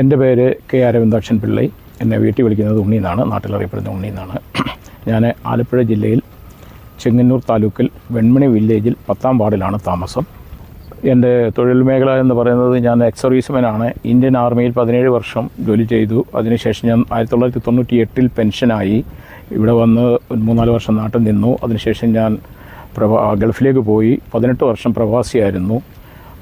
എന്റെ പേര് കെ അരവിന്ദാക്ഷൻ പിള്ളൈ. എന്നെ വീട്ടിൽ വിളിക്കുന്നത് ഉണ്ണി എന്നാണ് നാട്ടിലറിയപ്പെടുന്ന ഉണ്ണി എന്നാണ് ഞാൻ ആലപ്പുഴ ജില്ലയിൽ ചെങ്ങന്നൂർ താലൂക്കിൽ വെൺമണി വില്ലേജിൽ പത്താം വാർഡിലാണ് താമസം. എന്റെ തൊഴിൽ മേഖല എന്ന് പറയുന്നത് ഞാൻ എക്സ് സർവീസ്മാനാണ് ഇന്ത്യൻ ആർമിയിൽ പതിനേഴ് വർഷം ജോലി ചെയ്തു. അതിനുശേഷം ഞാൻ ആയിരത്തി തൊള്ളായിരത്തി തൊണ്ണൂറ്റി എട്ടിൽ പെൻഷനായി. ഇവിടെ വന്ന് മൂന്നാൽ വർഷം നാട്ടിൽ നിന്നു. അതിനുശേഷം ഞാൻ പ്രവാ ഗൾഫിലേക്ക് പോയി. പതിനെട്ട് വർഷം പ്രവാസിയായിരുന്നു.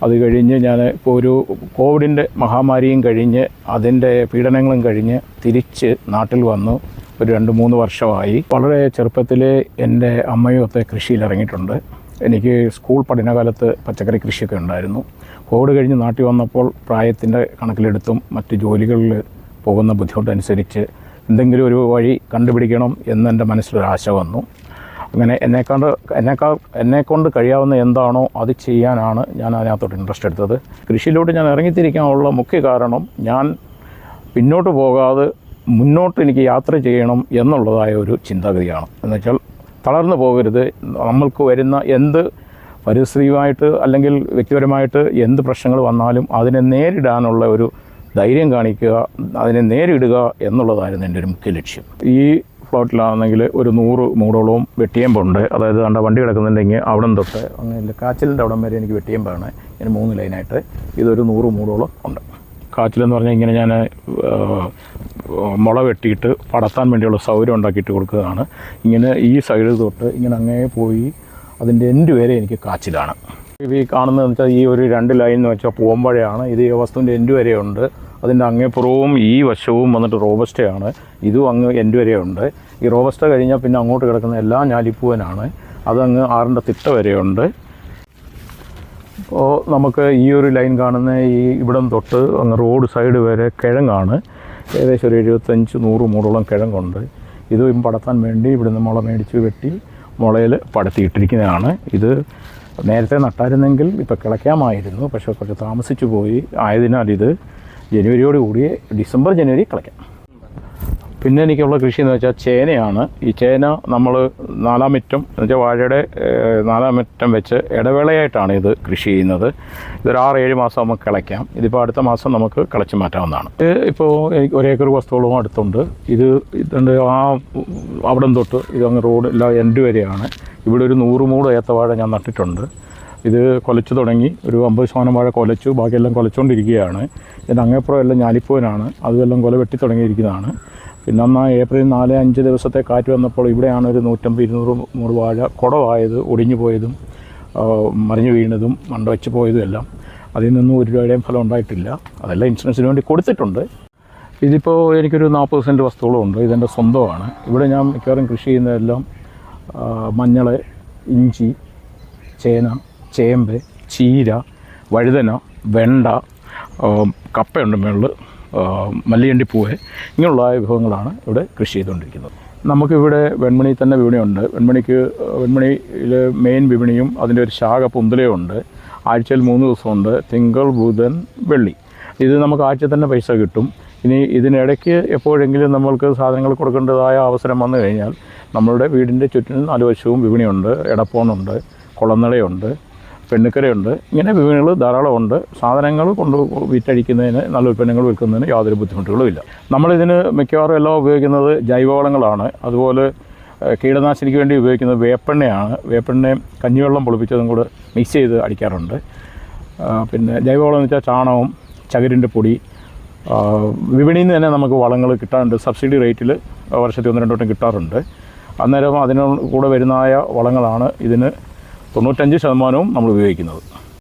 അത് കഴിഞ്ഞ് ഞാൻ ഇപ്പോൾ ഒരു കോവിഡിന്റെ മഹാമാരിയും കഴിഞ്ഞ് അതിന്റെ പീഡനങ്ങളും കഴിഞ്ഞ് തിരിച്ച് നാട്ടിൽ വന്നു. ഒരു രണ്ട് മൂന്ന് വർഷമായി. വളരെ ചെറുപ്പത്തിൽ എന്റെ അമ്മയും ഒക്കെ കൃഷിയിൽ ഇറങ്ങിയിട്ടുണ്ട്. എനിക്ക് സ്കൂൾ പഠനകാലത്ത് പച്ചക്കറി കൃഷിയൊക്കെ ഉണ്ടായിരുന്നു. കോവിഡ് കഴിഞ്ഞ് നാട്ടിൽ വന്നപ്പോൾ പ്രായത്തിന്റെ കണക്കിലെടുത്തും മറ്റ് ജോലികളിൽ പോകുന്ന ബുദ്ധിമുട്ടനുസരിച്ച് എന്തെങ്കിലും ഒരു വഴി കണ്ടുപിടിക്കണം എന്നെന്റെ മനസ്സിലൊരാശ വന്നു. അങ്ങനെ എന്നെക്കൊണ്ട് എന്നെക്കാൾ എന്നെക്കൊണ്ട് കഴിയാവുന്ന എന്താണോ അത് ചെയ്യാനാണ് ഞാൻ അതിനകത്തോട്ട് ഇൻട്രസ്റ്റ് എടുത്തത്. കൃഷിയിലോട്ട് ഞാൻ ഇറങ്ങിത്തിരിക്കാനുള്ള മുഖ്യ കാരണം ഞാൻ പിന്നോട്ട് പോകാതെ മുന്നോട്ട് എനിക്ക് യാത്ര ചെയ്യണം എന്നുള്ളതായ ഒരു ചിന്താഗതിയാണ്. എന്നുവെച്ചാൽ തളർന്നു പോകരുത്. നമ്മൾക്ക് വരുന്ന എന്ത് പരിസ്ഥിതിയുമായിട്ട് അല്ലെങ്കിൽ വ്യക്തിപരമായിട്ട് എന്ത് പ്രശ്നങ്ങൾ വന്നാലും അതിനെ നേരിടാനുള്ള ഒരു ധൈര്യം കാണിക്കുക അതിനെ നേരിടുക എന്നുള്ളതായിരുന്നു എന്റെ ഒരു മുഖ്യ ലക്ഷ്യം. ഈ ഫ്ലോട്ടിലാണെങ്കിൽ ഒരു നൂറ് മൂടോളവും വെട്ടിയമ്പുണ്ട്. അതായത് കണ്ട വണ്ടി കിടക്കുന്നുണ്ടെങ്കിൽ അവിടം തൊട്ട്. അങ്ങനെ കാച്ചിലിന്റെ അവിടം വരെ എനിക്ക് വെട്ടിയമ്പാണ്. ഇങ്ങനെ മൂന്ന് ലൈനായിട്ട് ഇതൊരു നൂറ് മൂടോളം ഉണ്ട്. കാച്ചിലെന്ന് പറഞ്ഞാൽ ഇങ്ങനെ ഞാൻ മുള വെട്ടിയിട്ട് പടത്താൻ വേണ്ടിയുള്ള സൗകര്യം ഉണ്ടാക്കിയിട്ട് കൊടുക്കുകയാണ്. ഇങ്ങനെ ഈ സൈഡ് തൊട്ട് ഇങ്ങനെ അങ്ങേ പോയി അതിന്റെ എൻഡ് വരെ എനിക്ക് കാച്ചിലാണ്. ഈ കാണുന്നതെന്ന് വെച്ചാൽ ഈ ഒരു രണ്ട് ലൈൻ എന്ന് വെച്ചാൽ പോകുമ്പോഴാണ് ഇത് ഈ വസ്തുവിന്റെ എൻഡ് വരെയുണ്ട്. അതിന്റെ അങ്ങേപ്പുറവും ഈ വശവും വന്നിട്ട് റോബസ്റ്റയാണ്. ഇതും അങ്ങ് എന്റെ വരെയുണ്ട്. ഈ റോബസ്റ്റ കഴിഞ്ഞാൽ പിന്നെ അങ്ങോട്ട് കിടക്കുന്ന എല്ലാ ഞാലിപ്പൂവനാണ്. അതങ്ങ് ആറിന്റെ തിട്ട വരെയുണ്ട്. അപ്പോൾ നമുക്ക് ഈ ഒരു ലൈൻ കാണുന്ന ഈ ഇവിടം തൊട്ട് അങ്ങ് റോഡ് സൈഡ് വരെ കിഴങ്ങാണ്. ഏകദേശം ഒരു എഴുപത്തഞ്ച് നൂറ് മൂടോളം കിഴങ്ങുണ്ട്. ഇതും പടത്താൻ വേണ്ടി ഇവിടുന്ന് മുള മേടിച്ച് വെട്ടി മുളയിൽ പടത്തിയിട്ടിരിക്കുന്നതാണ്. ഇത് നേരത്തെ നട്ടായിരുന്നെങ്കിൽ ഇപ്പോൾ കിളയ്ക്കാമായിരുന്നു. പക്ഷേ കുറച്ച് താമസിച്ചു പോയി. ആയതിനാൽ ഇത് ജനുവരിയോട് കൂടി ഡിസംബർ ജനുവരി കളയ്ക്കാം പിന്നെ എനിക്കുള്ള കൃഷി എന്ന് വെച്ചാൽ ചേനയാണ്. ഈ ചേന നമ്മൾ നാലാം മിറ്റം എന്ന് വെച്ചാൽ വാഴയുടെ നാലാം മിറ്റം വെച്ച് ഇടവേളയായിട്ടാണ് ഇത് കൃഷി ചെയ്യുന്നത്. ഇതൊരു ആറ് ഏഴ് മാസം നമുക്ക് കിളയ്ക്കാം. ഇതിപ്പോൾ അടുത്ത മാസം നമുക്ക് കിളച്ച് മാറ്റാവുന്നതാണ്. ഇപ്പോൾ എനിക്ക് ഒരേക്കർ വസ്തുവളവും അടുത്തുണ്ട്. ഇത് ഇതുണ്ട് ആ അവിടം തൊട്ട് ഇതങ്ങ് റോഡ് എല്ലാ എൻഡ് വരെയാണ്. ഇവിടെ ഒരു നൂറ് മൂട് ഏത്തവാഴ ഞാൻ നട്ടിട്ടുണ്ട്. ഇത് കൊലച്ചു തുടങ്ങി. ഒരു അമ്പത് ശതമാനം വാഴ കൊലച്ചു. ബാക്കിയെല്ലാം കൊലച്ചുകൊണ്ടിരിക്കുകയാണ് ഇതിന് അങ്ങേപ്പുറം എല്ലാം ഞാലിപ്പൂവനാണ് അതുമെല്ലാം കൊല വെട്ടി തുടങ്ങിയിരിക്കുന്നതാണ്. പിന്നെ അന്ന് ഏപ്രിൽ നാല് അഞ്ച് ദിവസത്തെ കാറ്റ് വന്നപ്പോൾ ഇവിടെയാണ് ഒരു നൂറ്റമ്പത് ഇരുന്നൂറ് നൂറ് വാഴ കുടവായത് ഒടിഞ്ഞു പോയതും മറിഞ്ഞു വീണതും മണ്ട വെച്ച് പോയതും എല്ലാം. അതിൽ നിന്നും ഒരു രൂപയുടെയും ഫലം ഉണ്ടായിട്ടില്ല. അതെല്ലാം ഇൻഷുറൻസിന് വേണ്ടി കൊടുത്തിട്ടുണ്ട്. ഇതിപ്പോൾ എനിക്കൊരു നാൽപ്പത് സെന്റ് വസ്തുക്കളും ഉണ്ട്. ഇതെന്റെ സ്വന്തമാണ്. ഇവിടെ ഞാൻ മിക്കവാറും കൃഷി ചെയ്യുന്നതെല്ലാം മഞ്ഞൾ ഇഞ്ചി ചേന ചേമ്പ് ചീര വഴുതന വെണ്ട കപ്പയുണ്ട് മുകളിൽ മല്ലിയണ്ടിപ്പൂവ് ഇങ്ങനെയുള്ള വിഭവങ്ങളാണ് ഇവിടെ കൃഷി ചെയ്തുകൊണ്ടിരിക്കുന്നത്. നമുക്കിവിടെ വെൺമണി തന്നെ വിപണിയുണ്ട്. വെൺമണിക്ക് വെൺമണിയിൽ മെയിൻ വിപണിയും അതിന്റെ ഒരു ശാഖ പുന്തലയുണ്ട് ആഴ്ചയിൽ മൂന്ന് ദിവസമുണ്ട്. തിങ്കൾ ബുധൻ വെള്ളി. ഇത് നമുക്ക് ആഴ്ച തന്നെ പൈസ കിട്ടും. ഇനി ഇതിനിടയ്ക്ക് എപ്പോഴെങ്കിലും നമ്മൾക്ക് സാധനങ്ങൾ കൊടുക്കേണ്ടതായ അവസരം വന്നു കഴിഞ്ഞാൽ നമ്മളുടെ വീടിന്റെ ചുറ്റിനും നാല് വശവും വിപണിയുണ്ട്. എടപ്പോണുണ്ട് കുളനടയുണ്ട് പെണ്ണുക്കരയുണ്ട്. ഇങ്ങനെ വിപണികൾ ധാരാളമുണ്ട്. സാധനങ്ങൾ കൊണ്ട് വിറ്റഴിക്കുന്നതിന് നല്ല ഉൽപ്പന്നങ്ങൾ വിൽക്കുന്നതിന് യാതൊരു ബുദ്ധിമുട്ടുകളും ഇല്ല നമ്മളിതിന് മിക്കവാറും എല്ലാം ഉപയോഗിക്കുന്നത് ജൈവവളങ്ങളാണ്. അതുപോലെ കീടനാശിനിക്ക് വേണ്ടി ഉപയോഗിക്കുന്നത് വേപ്പെണ്ണയാണ്. വേപ്പെണ്ണയും കഞ്ഞിവെള്ളം പൊളിപ്പിച്ചതും കൂടെ മിക്സ് ചെയ്ത് അടിക്കാറുണ്ട്. പിന്നെ ജൈവവളം എന്ന് വെച്ചാൽ ചാണകം ചകിരിന്റെ പൊടി വിപണിയിൽ നിന്ന് തന്നെ നമുക്ക് വളങ്ങൾ കിട്ടാറുണ്ട്. സബ്സിഡി റേറ്റിൽ വർഷത്തിൽ ഒന്ന് രണ്ടോട്ടം കിട്ടാറുണ്ട്. അന്നേരം അതിന് കൂടെ വരുന്നതായ വളങ്ങളാണ് ഇതിന് തൊണ്ണൂറ്റഞ്ച് ശതമാനവും നമ്മൾ ഉപയോഗിക്കുന്നത്.